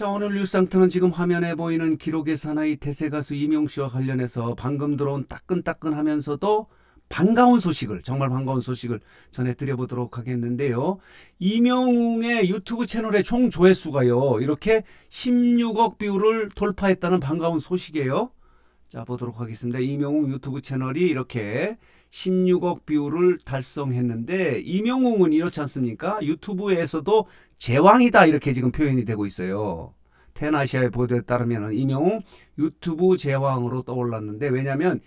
자, 오늘 뉴스 상태는 지금 화면에 보이는 기록의 사나이 대세 가수 이명 씨와 관련해서 방금 들어온 따끈따끈하면서도 반가운 소식을 정말 반가운 소식을 전해드려 보도록 하겠는데요. 이명웅의 유튜브 채널의 총 조회수가요 이렇게 16억 뷰를 돌파했다는 반가운 소식이에요. 자 보도록 하겠습니다. 이명웅 유튜브 채널이 이렇게 16억 뷰를 달성했는데 이명웅은 이렇지 않습니까? 유튜브에서도 제왕이다 이렇게 지금 표현이 되고 있어요. 테나시아의 보도에 따르면 이명웅 유튜브 제왕으로 떠올랐는데 왜냐하면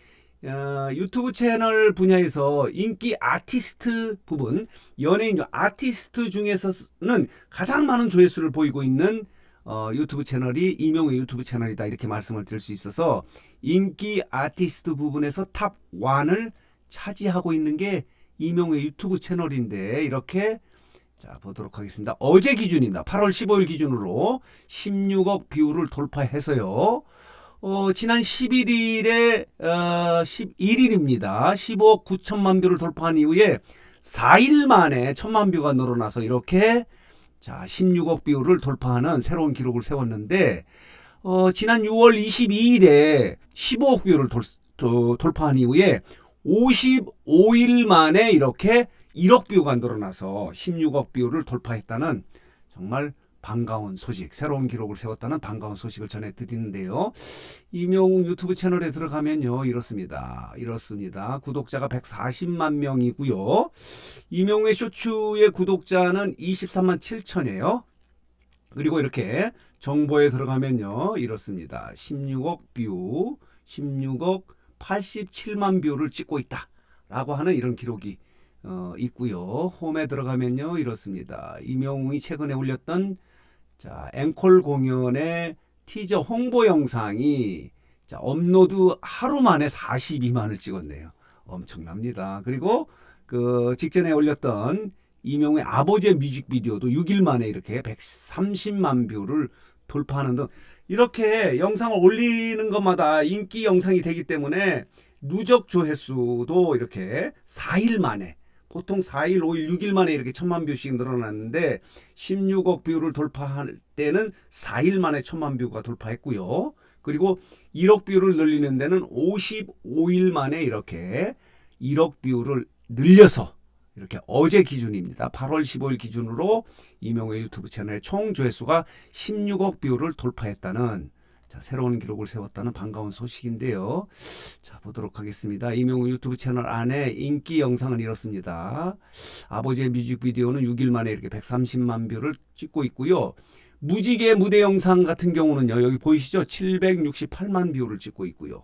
어, 유튜브 채널 분야에서 인기 아티스트 부분 연예인 중 아티스트 중에서는 가장 많은 조회수를 보이고 있는 어, 유튜브 채널이 이명웅 유튜브 채널이다 이렇게 말씀을 드릴 수 있어서 인기 아티스트 부분에서 탑 1을 차지하고 있는 게 이명웅의 유튜브 채널인데 이렇게 자 보도록 하겠습니다. 어제 기준입니다. 8월 15일 기준으로 16억 뷰를 돌파해서요. 어, 지난 11일에 어, 11일입니다. 15억 9천만 뷰를 돌파한 이후에 4일 만에 1천만 뷰가 늘어나서 이렇게 자 16억 뷰를 돌파하는 새로운 기록을 세웠는데 어, 지난 6월 22일에 15억 뷰를 돌, 도- 돌파한 이후에 55일 만에 이렇게 1억 뷰가 늘어나서 16억 뷰를 돌파했다는 정말 반가운 소식, 새로운 기록을 세웠다는 반가운 소식을 전해드리는데요. 이명웅 유튜브 채널에 들어가면요, 이렇습니다. 이렇습니다. 구독자가 140만 명이고요. 이명웅의 쇼츠의 구독자는 23만 7천이에요. 그리고 이렇게 정보에 들어가면요, 이렇습니다. 16억 뷰, 16억 87만 뷰를 찍고 있다. 라고 하는 이런 기록이 어, 있고요. 홈에 들어가면요, 이렇습니다. 이명웅이 최근에 올렸던 자, 앵콜 공연의 티저 홍보 영상이 자, 업로드 하루 만에 42만을 찍었네요. 엄청납니다. 그리고 그 직전에 올렸던 이명의 아버지의 뮤직비디오도 6일 만에 이렇게 130만 뷰를 돌파하는 등 이렇게 영상을 올리는 것마다 인기 영상이 되기 때문에 누적 조회수도 이렇게 4일 만에 보통 4일, 5일, 6일 만에 이렇게 천만 뷰씩 늘어났는데 16억 뷰를 돌파할 때는 4일 만에 천만 뷰가 돌파했고요. 그리고 1억 뷰를 늘리는 데는 55일 만에 이렇게 1억 뷰를 늘려서 이렇게 어제 기준입니다. 8월 15일 기준으로 이명의 유튜브 채널의 총 조회수가 16억 뷰를 돌파했다는 자, 새로운 기록을 세웠다는 반가운 소식인데요. 자, 보도록 하겠습니다. 이명우 유튜브 채널 안에 인기 영상은 이렇습니다. 아버지의 뮤직비디오는 6일 만에 이렇게 130만 뷰를 찍고 있고요. 무지개 무대 영상 같은 경우는요. 여기 보이시죠? 768만 뷰를 찍고 있고요.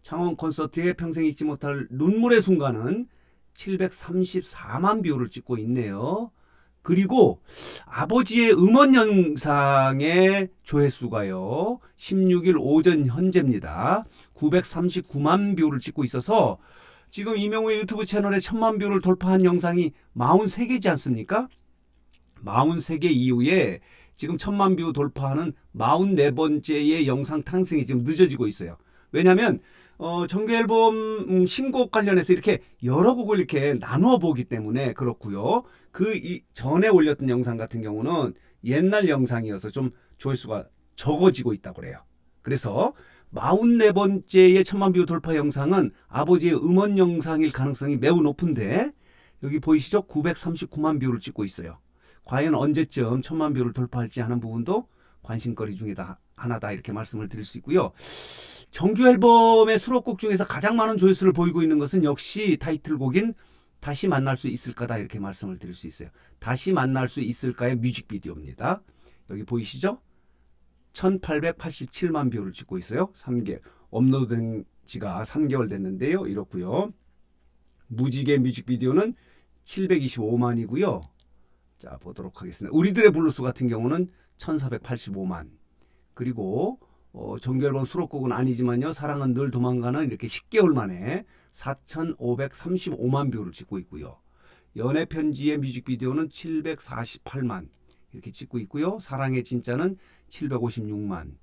창원 콘서트에 평생 잊지 못할 눈물의 순간은 734만 뷰를 찍고 있네요. 그리고 아버지의 음원 영상의 조회수가요. 16일 오전 현재입니다. 939만 뷰를 찍고 있어서 지금 이명우의 유튜브 채널에 1000만 뷰를 돌파한 영상이 43개지 않습니까? 43개 이후에 지금 1000만 뷰 돌파하는 44번째의 영상 탄생이 지금 늦어지고 있어요. 왜냐하면 어, 정규 앨범 음, 신곡 관련해서 이렇게 여러 곡을 이렇게 나누어 보기 때문에 그렇고요. 그 이, 전에 올렸던 영상 같은 경우는 옛날 영상이어서 좀 조회수가 적어지고 있다고 그래요. 그래서 44번째의 천만 뷰 돌파 영상은 아버지의 음원 영상일 가능성이 매우 높은데 여기 보이시죠? 939만 뷰를 찍고 있어요. 과연 언제쯤 천만 뷰를 돌파할지 하는 부분도 관심거리 중에 다 하나다 이렇게 말씀을 드릴 수 있고요. 정규 앨범의 수록곡 중에서 가장 많은 조회수를 보이고 있는 것은 역시 타이틀곡인 다시 만날 수 있을까다 이렇게 말씀을 드릴 수 있어요. 다시 만날 수 있을까의 뮤직비디오입니다. 여기 보이시죠? 1887만 뷰를 찍고 있어요. 3개 업로드된 지가 3개월 됐는데요. 이렇고요. 무지개 뮤직비디오는 725만이고요. 자 보도록 하겠습니다. 우리들의 블루스 같은 경우는 1485만 그리고 어, 앨범 수록곡은 아니지만요. 사랑은 늘 도망가는 이렇게 10개월 만에 4,535만 뷰를 찍고 있고요. 연애 편지의 뮤직비디오는 748만 이렇게 찍고 있고요. 사랑의 진짜는 756만.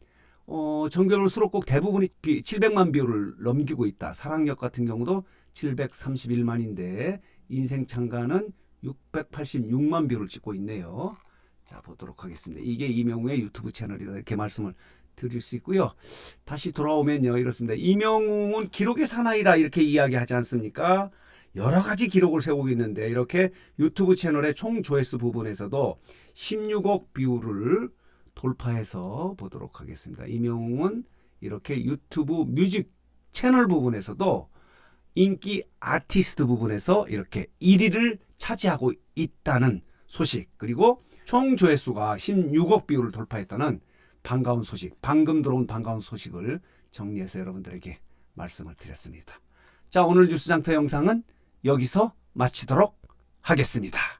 어, 앨범 수록곡 대부분이 비- 700만 뷰를 넘기고 있다. 사랑역 같은 경우도 731만인데 인생 창가는 686만 뷰를 찍고 있네요. 자 보도록 하겠습니다. 이게 이명우의 유튜브 채널이다 이렇게 말씀을 드릴 수 있고요. 다시 돌아오면요 이렇습니다. 이명웅은 기록의 사나이라 이렇게 이야기하지 않습니까? 여러 가지 기록을 세우고 있는데 이렇게 유튜브 채널의 총 조회수 부분에서도 16억 뷰를 돌파해서 보도록 하겠습니다. 이명웅은 이렇게 유튜브 뮤직 채널 부분에서도 인기 아티스트 부분에서 이렇게 1위를 차지하고 있다는 소식 그리고 총 조회수가 16억 뷰를 돌파했다는 반가운 소식 방금 들어온 반가운 소식을 정리해서 여러분들에게 말씀을 드렸습니다. 자 오늘 뉴스장터 영상은 여기서 마치도록 하겠습니다.